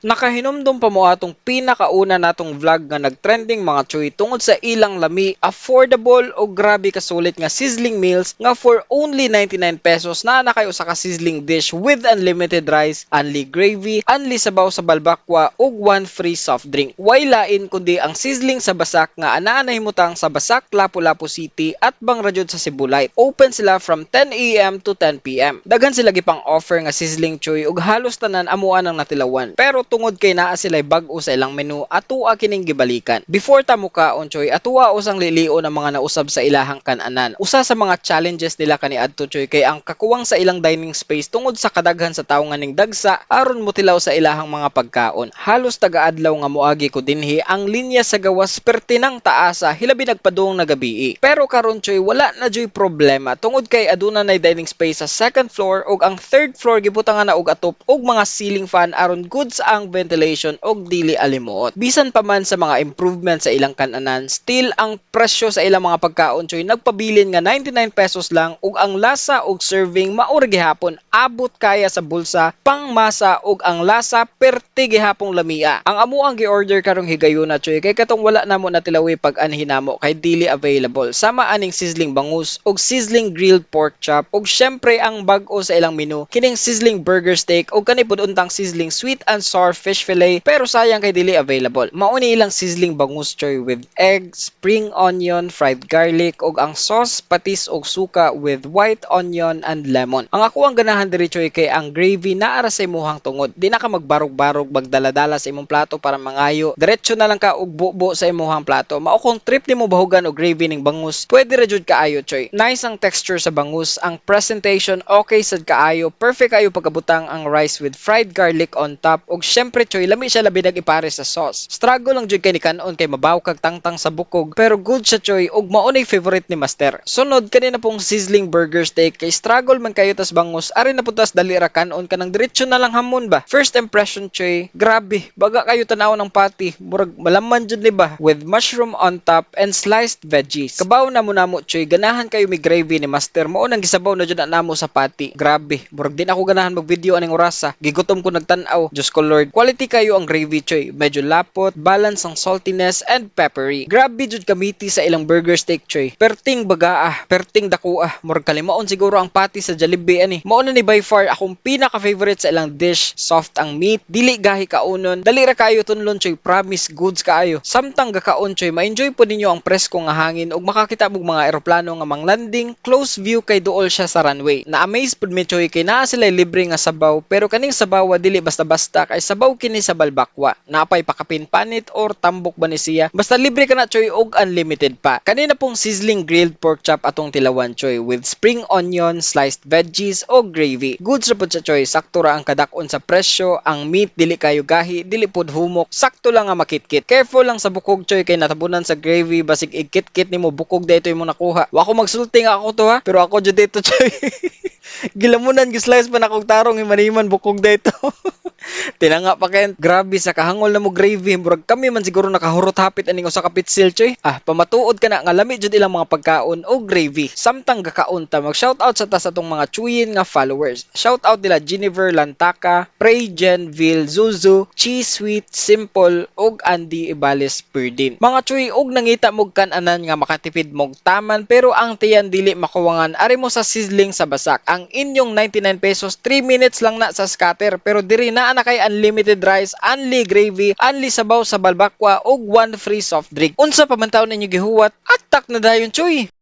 Nakahinomdom pa mo atong pinakauna natong vlog nga nagtrending mga choy tungod sa ilang lami, affordable o grabe kasulit nga sizzling meals nga for only 99 pesos na na kayo sa ka sizzling dish with unlimited rice, unli gravy, unli sabaw sa balbakwa ug one free soft drink. Way lain kundi ang sizzling sa Basak nga anaa na himutang sa Basak, Lapu-Lapu City at Bangrajod sa Light. Open sila from 10 a.m. to 10 p.m. Daghan sila gipang offer nga sizzling choy ug halos tanan amuan ang natilawan. Pero tungod kay naa sila'y bag-o sa ilang menu atua kining gibalikan. Before ta mukaon choy, atua usang lilio ng mga nausab sa ilahang kananan. Usa sa mga challenges nila kani adto choy kay ang kakuwang sa ilang dining space tungod sa kadaghan sa tawo nga ning dagsa aron motilaw sa ilahang mga pagkaon. Halos taga-adlaw nga moagi ko dinhi ang linya sa gawas pertinang taasa hilabi nagpadung na gabii. Pero karon choy wala na joy problema tungod kay aduna nay dining space sa second floor ug ang third floor gibutangan na og atop ug mga ceiling fan aron good sa ang ventilation og dili alimuot. Bisan pa man sa mga improvement sa ilang kananan, still ang presyo sa ilang mga pagkaon choy nagpabilin nga 99 pesos lang ug ang lasa ug serving maura gihapon abot kaya sa bulsa pangmasa ug ang lasa perti gihapong lamia. Ang amo ang gi-order karong higayuna choy kay katong wala namo natilawi pag anhinamo kay dili available. Sama aning sizzling bangus ug sizzling grilled pork chop ug syempre ang bag-o sa ilang menu kining sizzling burger steak ug kani untang sizzling sweet and sour fish fillet pero sayang kay dili available. Mauni ilang sizzling bangus choy with egg, spring onion, fried garlic ug ang sauce patis ug suka with white onion and lemon. Ang ako ang ganahan diri choy kay ang gravy naara sa imuhang tungod. Di na ka magbarog-barog magdala-dala sa imong plato para mangayo. Diretso na lang ka og bubo sa imuhang plato. Mao kung trip nimo bahugan og gravy ning bangus, pwede ra jud kaayo choy. Nice ang texture sa bangus, ang presentation okay sad kaayo. Perfect kayo pagkabutang ang rice with fried garlic on top ug syempre choy lami siya labi nag ipare sa sauce. Struggle lang jud kay ni kanon kay mabaw kag tangtang sa bukog pero good siya choy ug mao favorite ni master. Sunod kanina pong sizzling burger steak kay struggle man kayo tas bangus ari na putas dali ra kanon kanang diretso na lang hamon ba. First impression choy, grabe baga kayo tanaw ng patty murag malaman jud ni ba with mushroom on top and sliced veggies. Kabaw na mo namo choy ganahan kayo mi gravy ni master mao nang gisabaw na jud na namo sa patty. Grabe murag din ako ganahan mag-video aning orasa. Gigutom ko nagtan-aw. Diyos ko Lord. Quality kayo ang gravy choy. Medyo lapot, balance ang saltiness and peppery. Grabe jud kamiti sa ilang burger steak choy. Perting bagaa, perting dakuah. Murag kalimaon siguro ang patty sa Jollibee ani. Mao na ni by far akong pinaka favorite sa ilang dish. Soft ang meat, dili gahi kaunon. Dali ra kayo tunlon choy. Promise goods kaayo. Samtang gakaon choy, ma-enjoy po ninyo ang presko nga hangin ug makakita og mga eroplano nga mang landing. Close view kay duol siya sa runway. Na-amaze pud mi choy kay naa sila libre nga sabaw pero kaning sabaw wa dili basta-basta kay sabaw kini sa balbakwa. Napay pakapin panit or tambok ba ni siya. Basta libre ka na choy og unlimited pa. Kanina pong sizzling grilled pork chop atong tilawan choy with spring onion, sliced veggies o gravy. Goods ra pud sa choy, sakto ra ang kadakon sa presyo, ang meat dili kayo gahi, dili pud humok, sakto lang nga makitkit. Careful lang sa bukog choy kay natabunan sa gravy basig igkit-kit nimo bukog dito imong nakuha. Wa ko magsulti nga ako to ha, pero ako jud dito choy. Gilamunan gi-slice pa na kog tarong himaniman bukog dito. Tinanga pa kay grabe sa kahangol na mo gravy murag kami man siguro nakahurot hapit aning usa ka pitsil choy. Ah, pamatuod ka na nga lami jud ilang mga pagkaon o gravy. Samtang gakaon ta mag shout out sa ta sa tong mga chuyin nga followers. Shout out nila Jennifer Lantaka, Pray Jenville, Zuzu, Chi Sweet, Simple ug Andy Ibales Perdin. Mga chuy og nangita mog kan-anan nga makatipid mog taman pero ang tiyan dili makuwangan ari mo sa sizzling sa basak. Ang inyong 99 pesos 3 minutes lang na sa scatter pero diri na na kay unlimited rice, unli gravy, unli sabaw sa balbakwa ug one free soft drink. Unsa pa man taon ninyo gihuwat? Atak na dayon chuy.